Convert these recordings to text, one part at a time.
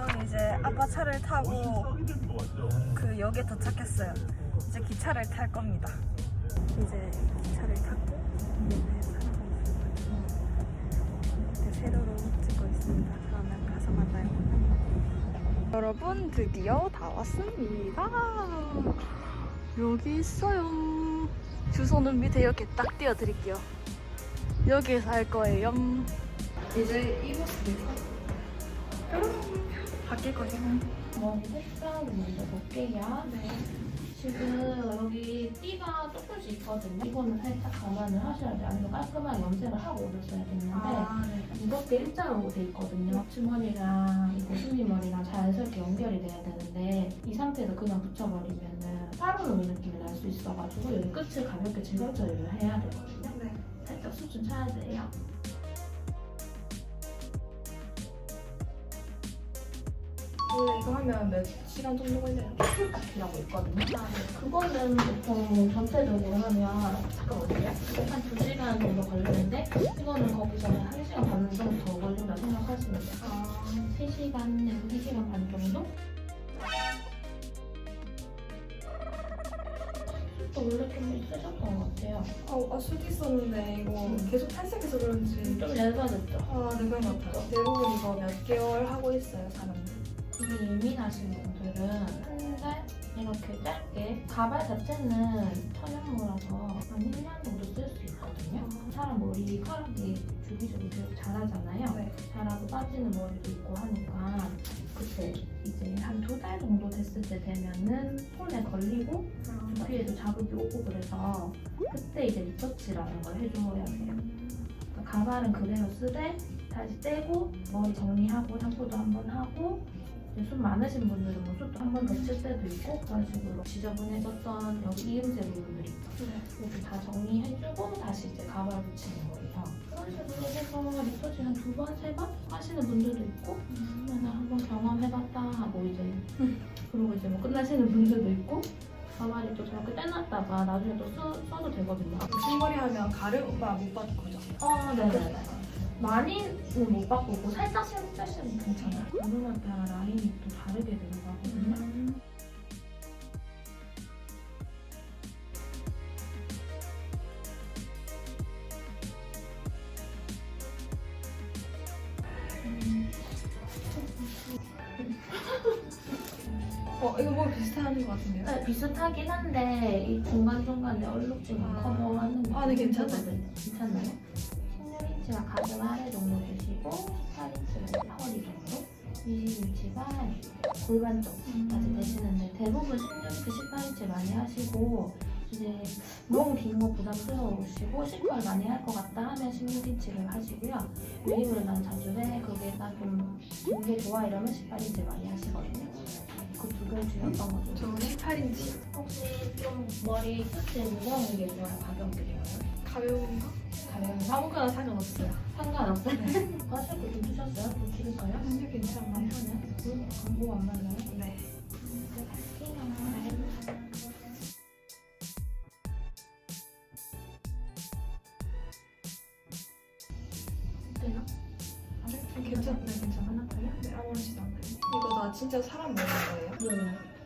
저는 이제 아빠 차를 타고 그 역에 도착했어요. 이제 기차를 탈 겁니다. 이제 기차를 타고 이제 사라고 있어요. 이제 세로로 찍고 있습니다. 그러면 가서 만나요. 여러분 드디어 다 왔습니다. 여기 있어요. 주소는 밑에 이렇게 딱 띄워드릴게요. 여기에서 할 거예요. 이제 뾰로롱 바뀔 거예요. 머리 색깔을 먼저 볼게요. 네. 지금 여기 띠가 조금씩 있거든요. 이거는 살짝 감안을 하셔야 돼요. 아니면 깔끔하게 염색을 하고 오셨어야 됐는데 아, 네. 이렇게 일자로 돼 있거든요. 치머리랑 이 고수미머리랑 자연스럽게 연결이 돼야 되는데 이 상태에서 그냥 붙여버리면은 파르노미 느낌이 날 수 있어가지고 여기 끝을 가볍게 제거 처리를 해야 되거든요. 네. 살짝 수준 차야 돼요. 원래 이거 하면 몇 시간 정도 걸려요? 라고 있거든요. 그거는 보통 전체적으로 하면 잠깐만요. 한 2시간 정도 걸리는데 이거는 거기서 한 1시간 반 정도 더 걸린다 생각하시면 돼요. 아, 3시간, 2시간 반 정도? 또 원래 좀 있으셨던 것 같아요. 아, 아 수도 있었는데 이거 계속 탈색해서 그런지 좀 얇아졌죠? 아, 내가 같아요. 대부분 이거 몇 개월 하고 있어요, 사람들. 되게 예민하신 분들은 한 달 이렇게 짧게 가발 자체는 천연모라서 한 1년 정도 쓸 수 있거든요. 사람 머리카락이 주기적으로 되게 자라잖아요. 네. 자라고 빠지는 머리도 있고 하니까 그때 이제 한 두 달 정도 됐을 때 되면은 손에 걸리고 두피에도 자극이 오고 그래서 그때 이제 리터치라는 걸 해줘야 돼요. 그러니까 가발은 그대로 쓰되 다시 떼고 머리 정리하고 샴푸도 한번 하고 숱 많으신 분들은 뭐 숱도 한번 더칠 때도 있고 그런 식으로 지저분해졌던 여기 이음새 부분들 있죠. 이렇게 다 정리해주고 다시 이제 가발 붙이는 거예요. 그런 식으로 해서 리터치 한두 번, 세 번 하시는 분들도 있고 맨날 한번 경험해봤다 하고 이제 그리고 이제 뭐 끝나시는 분들도 있고 가발이 또 저렇게 떼놨다가 나중에 또 써, 써도 되거든요. 신머리 하면 오빠 못 받을 거죠? 어, 네네네. 많이는 못 바꾸고 살짝씩 빼시면 괜찮아요. 가르마 따라 라인이 또 다르게 들어가거든요. 어, 이거 뭐 비슷한 것 같은데요? 네, 비슷하긴 한데 이 중간중간에 얼룩진 아. 커버하는 게 아, 네, 괜찮아요. 괜찮나요? 16인치가 가슴 아래 정도 되시고 18인치가 허리 정도? 20인치가 골반 쪽까지 되시는데 대부분 16인치, 18인치 많이 하시고 이제 너무 긴 거 부담스러우시고 실컷 많이 할 것 같다 하면 16인치를 하시고요. 웨이브를 난 자주 해. 그게 나좀긴게 좋아 이러면 18인치 많이 하시거든요 그두개 중에 어떤 거 좀? 저는 18인치. 혹시 좀 머리 끝에 무거운 게 좋아요? 가벼운 게 좋아요? 가벼운 거? 가벼운 거? 아무거나 상관없어요. 상관없어요? 마실 거좀 드셨어요? 좀 줄일까요? 근데 괜찮나요? 괜찮아요? 뭐안 맞나요? 네. 어때요? 괜찮네, 괜찮아. 하나 더요? 네, 아무렇지도 않아요. 나 진짜 사람 먹는 거예요?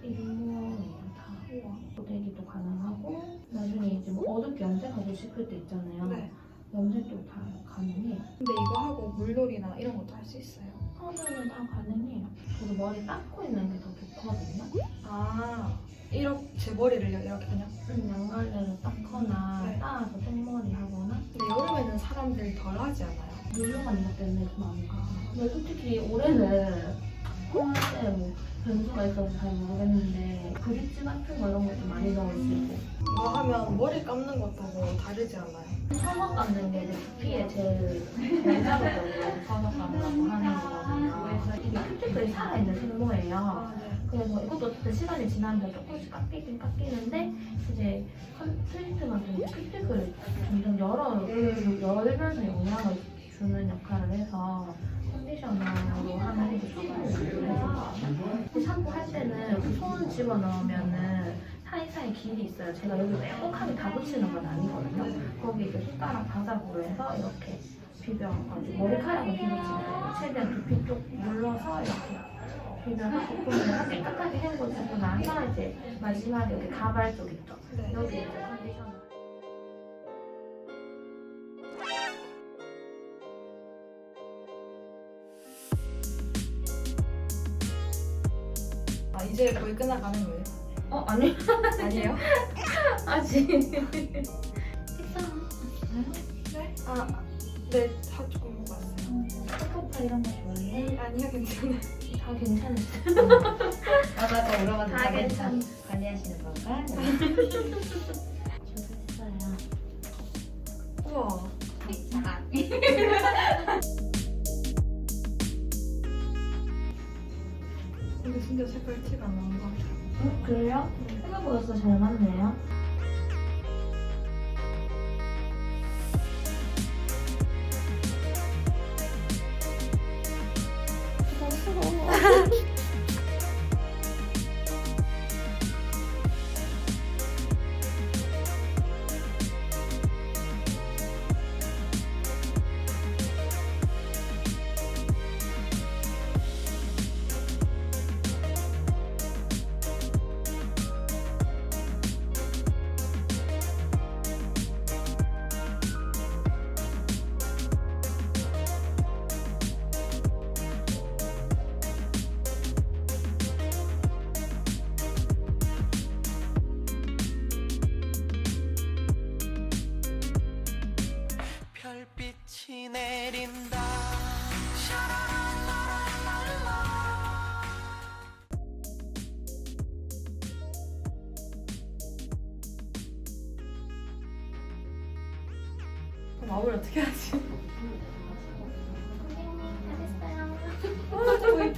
네. 이거예요 다. 우와. 모델이도 가능하고 나중에 이제 뭐 어둡게 염색하고 싶을 때 있잖아요. 네. 염색도 다 가능해. 근데 이거 하고 물놀이나 이런 것도 할 수 있어요. 하면은 다 가능해요. 저도 머리 닦고 있는 게 더 좋거든요. 아, 이렇게 제 머리를 이렇게 그냥. 음, 양갈래로 닦거나 네. 따서 생머리 하거나 근데 여름에는 사람들이 덜 하지 않아요? 물로만 이것 때문에 좀 안 가. 근데 솔직히 올해는 코로나 때뭐 변수가 있어서 잘 모르겠는데 브릿지 같은 거 이런 것도 많이 넣을 수 있고 이거 하면 머리 감는 것도 뭐 다르지 않아요? 서먹 감는 게 이제 두피에 제일 원자로적으로 서먹 감는다고 하는 거거든요. 그래서 이게 큐티클이 살아있는 생모예요. 네. 그래서 이것도 어쨌든 시간이 지나면 조금씩 깎이긴 깎이는데 이제 트리트먼트 이제 큐티클을 점점 열어 열면서 영향을 주는 역할을 해서 컨디셔너로 하는 게 좋아요. 샴푸 할 때는 그손 집어 넣으면은 사이사이 길이 있어요. 제가 여기 빼곡하게 다 붙이는 건 아니거든요. 거기 이제 손가락 바닥으로 해서 이렇게 비벼가지고 머리카락은 비비지 말고 최대한 두피 쪽 눌러서 이렇게 비벼서 볶으면 깨끗하게 헹궈주고 나서 이제 마지막에 여기 가발 쪽 있죠? 네. 여기 이제 컨디셔너. 이제 거의 끝나가는 거예요? 어 아니 아니에요? 아직. 식사. 네? 아, 네, 다 조금 먹었어요. 초코파 이런 거 좋아해? 아니요, 괜찮아요. 다 괜찮으시. 아까 아까 물어봤는데 다다 괜찮. 괜찮 관리하시는 건가? 좋겠어요. 우와. 근데 진짜 색깔 티가 안 같아요. 응 그래요? 생각보다 잘 맞네요. 마무리 어떻게 하지? 선생님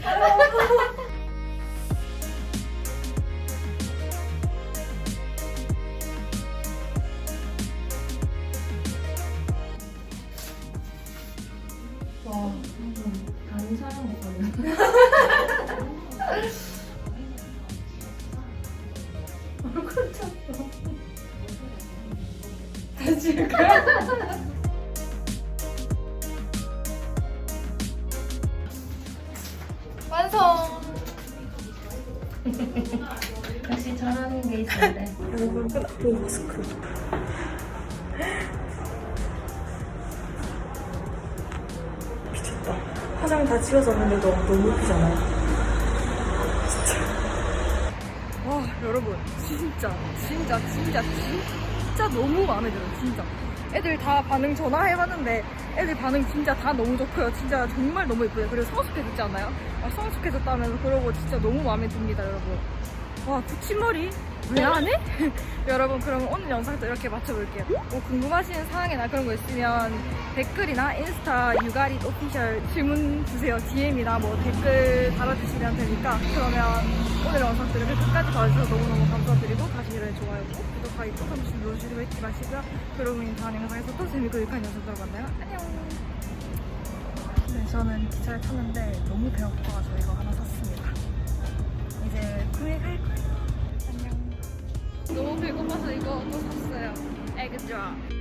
다른 사람 거예요. 얼굴 쳤어. 다시 찍을까요? 완성! 역시 저런 게 있어야 돼. 여러분, 끝. 오, 마스크. 미쳤다. 화장 다 지워졌는데도 너무 예쁘잖아요. 진짜. 와, 여러분. 진짜, 진짜, 진짜, 진짜 너무 마음에 들어요. 진짜. 애들 다 반응 전화해봤는데 애들 반응 진짜 다 너무 좋고요. 진짜 정말 너무 예뻐요. 그리고 성숙해졌지 않아요? 아, 성숙해졌다면서 그러고 진짜 너무 마음에 듭니다, 여러분. 와, 붙임머리? 왜 안 해? 여러분, 그러면 오늘 영상도 이렇게 마쳐볼게요. 뭐 궁금하신 사항이나 그런 거 있으면 댓글이나 인스타 유가리 오피셜 질문 주세요. DM이나 뭐 댓글 달아주시면 되니까. 그러면 오늘 영상도 이렇게 끝까지 봐주셔서 너무너무 감사드리고 다시 이런 좋아요, 구독 하기 꼭 한 번씩 눌러주시고 잊지 마시고요. 그러면 다음 영상에서 또 재밌고 유익한 영상으로 만나요. 안녕! 네, 저는 기차를 탔는데 너무 배 아파서 이거 하나 샀습니다. 이제 구매할 거예요. 너무 배고파서 이거 또 샀어요. 에그 드랍.